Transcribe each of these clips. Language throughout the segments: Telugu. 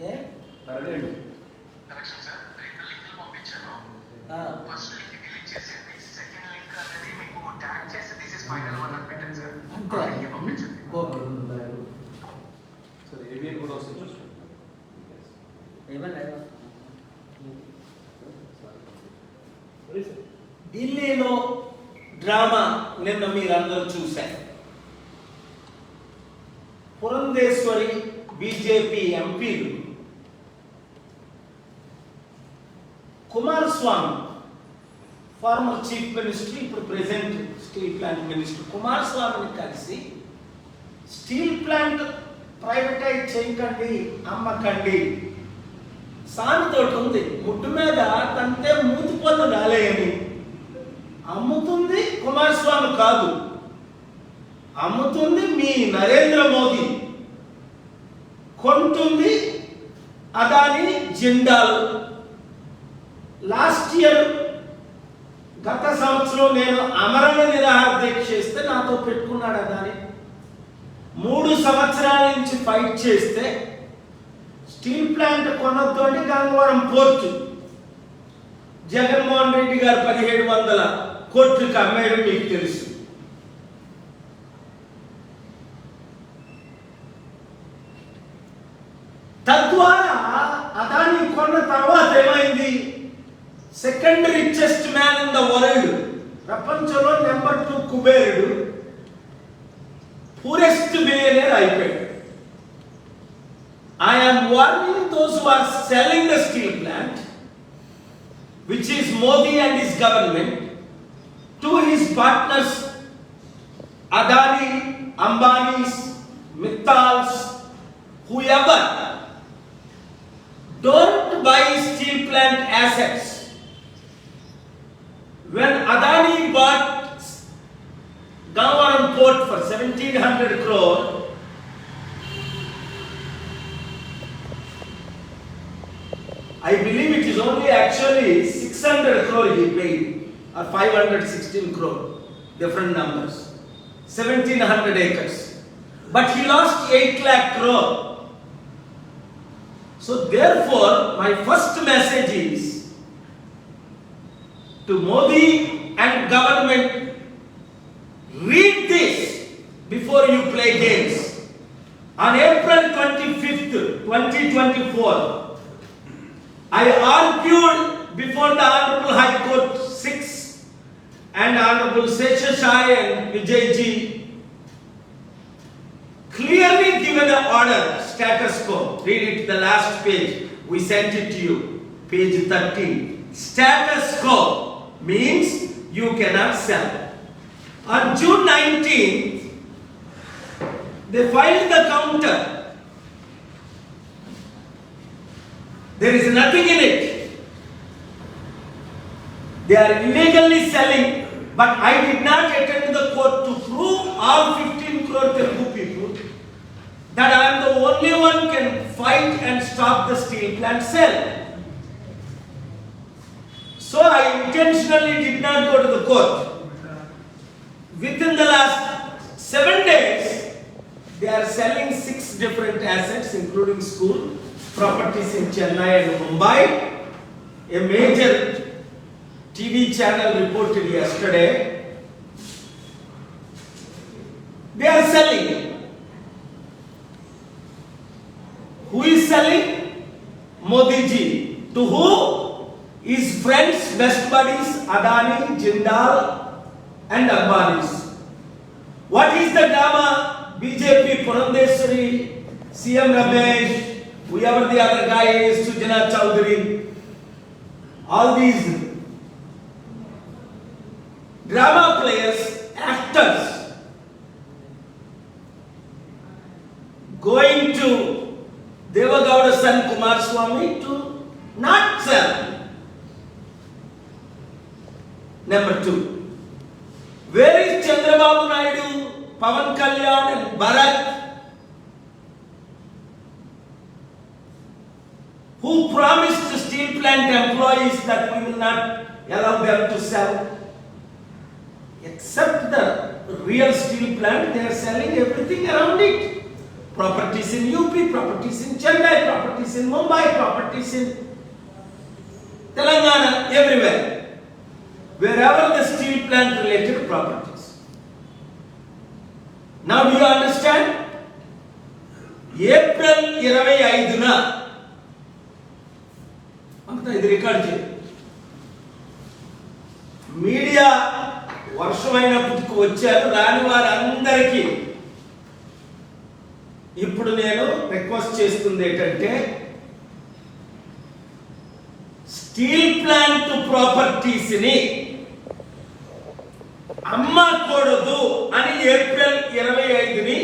ఏ? ఏమన్నా ఢిల్లీలో డ్రామా నిన్న మీరందరూ చూశారు. పురంధేశ్వరి బీజేపీ ఎంపీలు కుమారస్వామి ఫార్మర్ చీఫ్ మినిస్టర్ ఇప్పుడు ప్రెసెంట్ స్టీల్ ప్లాంట్ మినిస్టర్ కుమారస్వామిని కలిసి స్టీల్ ప్లాంట్ ప్రైవేటైజ్ చేయకండి అమ్మకండి. సామెతోటి ఉంది. ముట్టు మీద తంతే మూతి పళ్ళు రాలేయని. అమ్ముతుంది కుమారస్వామి కాదు. అమ్ముతుంది మీ నరేంద్ర మోదీ. కొంటుంది అదాని జిందాల్. లాస్ట్ ఇయర్ గత సంవత్సరం నేను అమరణ నిరాహార దీక్ష చేస్తే నాతో పెట్టుకున్నాడు అదాని మూడు సంవత్సరాల నుంచి ఫైట్ చేస్తే స్టీల్ ప్లాంట్ కొనొద్దు అంటే గంగవరం పోర్టు. జగన్మోహన్ రెడ్డి గారు పదిహేడు వందల కోట్లకు అమ్మేయడం మీకు తెలుసు. Second richest man in the world ప్రపంచంలో నెంబర్ టూ కుబేరుడు పూరెస్ట్ బిలియనర్ అయిపోయాడు I am warning those who are selling the steel plant, which is Modi and his government, to his partners, Adani, Ambani's, Mittals, whoever. Don't buy steel plant assets. When Adani bought Gangavaram port for 1700 crore, I believe it is only actually 600 crore he paid, or 516 crore, different numbers. 1700 acres. But he lost 8 lakh crore. So therefore, my first message is to Modi and government, read this before you play games. On April 25th, 2024, I argued before the Honorable High Court 6 and Honorable Seshashai and Vijayji clearly given an order, status quo. Read it, the last page. We sent it to you, page 13. Status quo means you cannot sell. On June 19th, they filed the counter. There is nothing in it. They are illegally selling, but I did not attend the court to prove all 15 crore Telugu people that I am the only one can fight and stop the steel plant sale. So I intentionally did not go to the court. Within the last seven days, they are selling six different assets, including school, properties in Chennai and Mumbai. A major TV channel reported yesterday. They are selling. Who is selling? Modi ji. To who? His friends, best buddies, Adani, Jindal, and Ambani's. What is the drama? BJP, Purandeswari, CM Ramesh, whoever the other guy is, Sujana Chowdhury, all these drama players, actors, going to Devagowda's son Kumar Swami to not sell. Number two, where is Chandrababu Naidu, Pavan Kalyan, and Bharat? Who promised the steel plant employees that we will not allow them to sell? Except the real steel plant, they are selling everything around it. Properties in UP, properties in Chennai, properties in Mumbai, properties in Telangana, everywhere. Wherever the steel plant related properties. Now do you understand? April ఇరవై ఐదున అంతా ఇది రికార్డ్ చేయండి మీడియా వర్షమైనప్పటికి వచ్చారు రాని వారందరికీ ఇప్పుడు నేను రిక్వెస్ట్ చేస్తుంది ఏంటంటే స్టీల్ ప్లాంట్ ప్రాపర్టీస్ని అమ్మకూడదు అని ఏప్రిల్ ఇరవై ఐదుని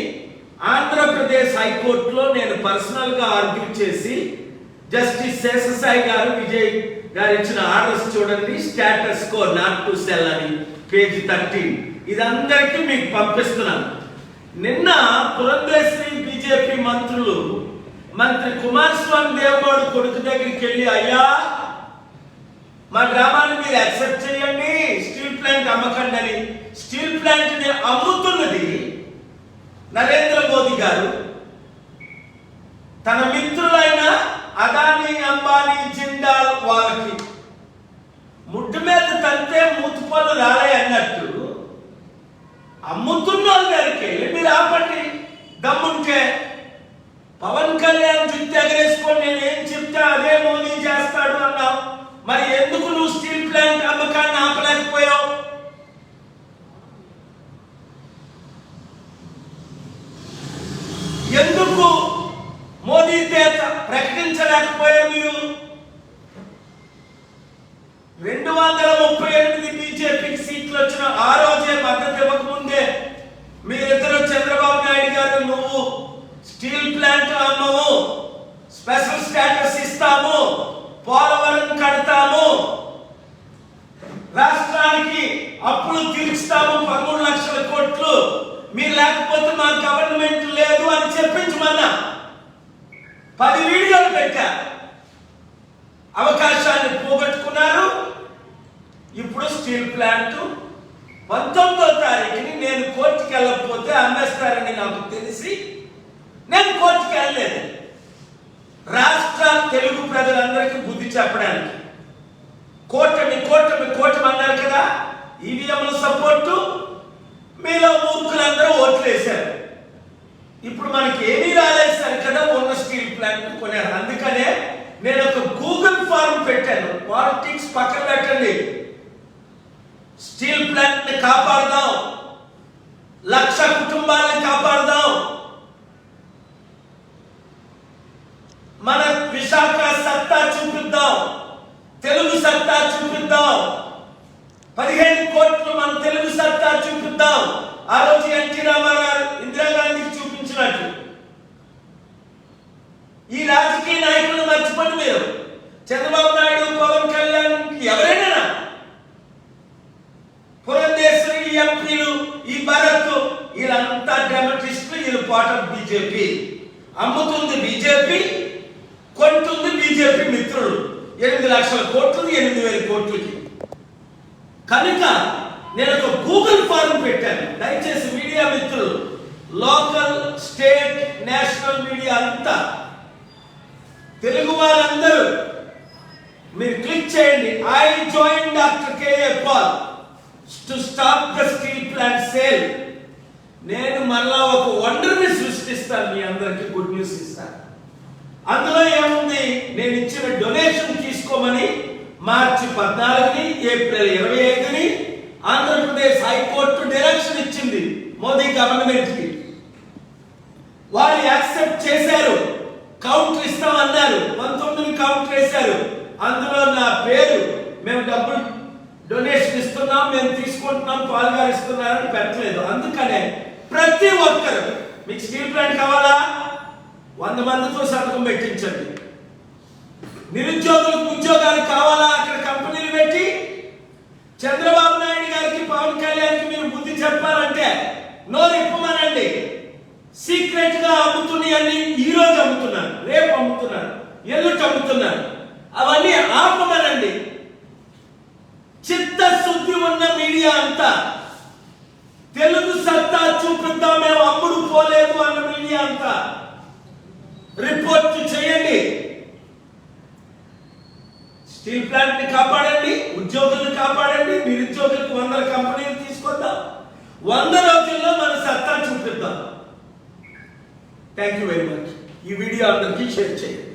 ఆంధ్రప్రదేశ్ హైకోర్టులో నేను పర్సనల్గా ఆర్గ్యూ చేసి జస్టిస్ శేషసాయి గారు విజయ్ గారు ఇచ్చిన ఆర్డర్స్ చూడండి status quo not to sell అని పేజీ థర్టీన్. ఇది అందరికీ మీకు పంపిస్తున్నాను. నిన్న పురంధేశ్వరి బీజేపీ మంత్రులు మంత్రి కుమారస్వామి దేవగౌడ్ కొడుకు దగ్గరికి వెళ్ళి అయ్యా మా గ్రామాన్ని మీరు యాక్సెప్ట్ చేయండి ప్లాంట్ అమ్మకండి అని స్టీల్ ప్లాంట్ని అమ్ముతున్నది నరేంద్ర మోదీ గారు. తన మిత్రులైన అదానీ అంబానీ జిందాల్ వాళ్ళకి ముడ్డు మీద తంతే మూతుపళ్ళు రాలే అన్నట్టు అమ్ముతున్న దగ్గరికి వెళ్ళి మీరు ఆపండి దమ్ముంటే. పవన్ కళ్యాణ్ జుట్టు ఎగరేసుకొని నేను ఏం చెప్తే అదే మోదీ చేస్తాడు అన్నావు. మరి ఎందుకు నువ్వు స్టీల్ ప్లాంట్ అమ్మకాన్ని ఆపలేకపోయావు ఎందుకు మోదీ తేత ప్రకటించలేకపోయారు మీరు. రెండు వందల ముప్పై ఎనిమిది బీజేపీకి సీట్లు వచ్చిన ఆ రోజే మద్దతు ఇవ్వకముందే మీరిద్దరు చంద్రబాబు నాయుడు గారు నువ్వు స్టీల్ ప్లాంట్ అమ్మవు స్పెషల్ స్టేటస్ ఇస్తాము పోలవరం కడతాము రాష్ట్రానికి అప్పులు తీర్చుతాము పదమూడు లక్షల కోట్లు. మీరు లేకపోతే మా గవర్నమెంట్ లేదు అని చెప్పించమన్నా. పది వీడియోలు పెట్టారు. అవకాశాన్ని పోగొట్టుకున్నారు. ఇప్పుడు స్టీల్ ప్లాంట్. పంతొమ్మిదో తారీఖుని నేను కోర్టుకి వెళ్ళకపోతే అమ్మేస్తారని నాకు తెలిసి నేను కోర్టుకి వెళ్ళలేదు. రాష్ట్ర తెలుగు ప్రజలందరికీ బుద్ధి చెప్పడానికి. కోటమి కోటమి కోటమి అన్నారు కదా ఈవీఎంల సపోర్టు. మీలో మూర్ఖులందరూ ఓట్లు వేశారు ఇప్పుడు మనకి ఏమీ ప్లాన్ కొనారు అందుకనే నేను ఒక గూగుల్ ఫార్మ్ పెట్టాను. పాలిటిక్స్ పక్కన పెట్టండి. స్టీల్ ప్లాంట్ని కాపాడదాం. లక్ష కుటుంబాలను కాపాడదాం. మన విశాఖ సత్తా చూపిద్దాం. తెలుగు సత్తా చూపిద్దాం పదిహేను కోట్లు మన తెలుగు సత్తా చూపిద్దాం ఆ రోజు ఎన్టీ రామారావు ఇందిరాగాంధీకి చూపించినట్టు ఈ రాజకీయ నాయకులను మర్చిపోండి మీరు చంద్రబాబు నాయుడు పవన్ కళ్యాణ్ ఎవరైనా పురంధేశ్వరి ఈ ఎంపీలు ఈ భరత్ వీళ్ళంతా డెమోక్రటిస్టులు వీళ్ళు పార్ట్ ఆఫ్ బీజేపీ. అమ్ముతుంది బీజేపీ కొంటుంది బీజేపీ మిత్రులు. ఎనిమిది లక్షల కోట్లు ఎనిమిది వేల కోట్లకి. కనుక నేను ఒక గూగుల్ ఫారం పెట్టాను. దయచేసి మీడియా మిత్రులు లోకల్ స్టేట్ నేషనల్ మీడియా అంతా తెలుగు వారందరూ మీరు క్లిక్ చేయండి. I join doctor KA Paul. To stop the steel plant sale నేను మళ్ళా ఒక వండర్ని సృష్టిస్తాను మీ అందరికి గుడ్ న్యూస్ ఇస్తాను అందులో ఏముంది? నేను ఇచ్చిన డొనేషన్ తీసుకోమని మార్చి పద్నాలుగుని ఏప్రిల్ ఇరవై ఐదుని ఆంధ్రప్రదేశ్ హైకోర్టు డైరెక్షన్ ఇచ్చింది మోదీ గవర్నమెంట్కి వారు యాక్సెప్ట్ చేశారు. కౌంటర్ ఇస్తామన్నారు. పంతొమ్మిది కౌంటర్ వేశారు అందులో నా పేరు మేము డబ్బులు డొనేషన్ ఇస్తున్నాం మేము తీసుకుంటున్నాం పాల్గారు ఇస్తున్నారని పెట్టలేదు. అందుకనే ప్రతి ఒక్కరు మీకు స్టీల్ ప్లాంట్ కావాలా? వంద మందితో సంతకం పెట్టించండి. నిరుద్యోగులకు ఉద్యోగాలు కావాలా? అక్కడ కంపెనీలు పెట్టి చంద్రబాబు నాయుడు గారికి పవన్ కళ్యాణ్కి మీరు బుద్ధి చెప్పాలంటే నోరు ఇప్పమనండి సీక్రెట్గా అమ్ముతున్నాయి ఈ రోజు అమ్ముతున్నారు రేపు అమ్ముతున్నారు ఎల్లుంటి అమ్ముతున్నారు. అవన్నీ ఆపమనండి. చిత్తశుద్ధి ఉన్న మీడియా అంతా. తెలుగు సత్తా చూపిద్దాం మేము అమ్ముడు పోలేదు అన్న మీడియా అంతా. రిపోర్ట్ చేయండి. స్టీల్ ప్లాంట్ని కాపాడండి ఉద్యోగులను కాపాడండి నిరుద్యోగులకు వందల కంపెనీలు తీసుకొద్దాం. వంద రోజుల్లో మన సత్తా చూపిద్దాం. థ్యాంక్ యూ వెరీ మచ్ ఈ వీడియో అందరికీ షేర్ చేయండి.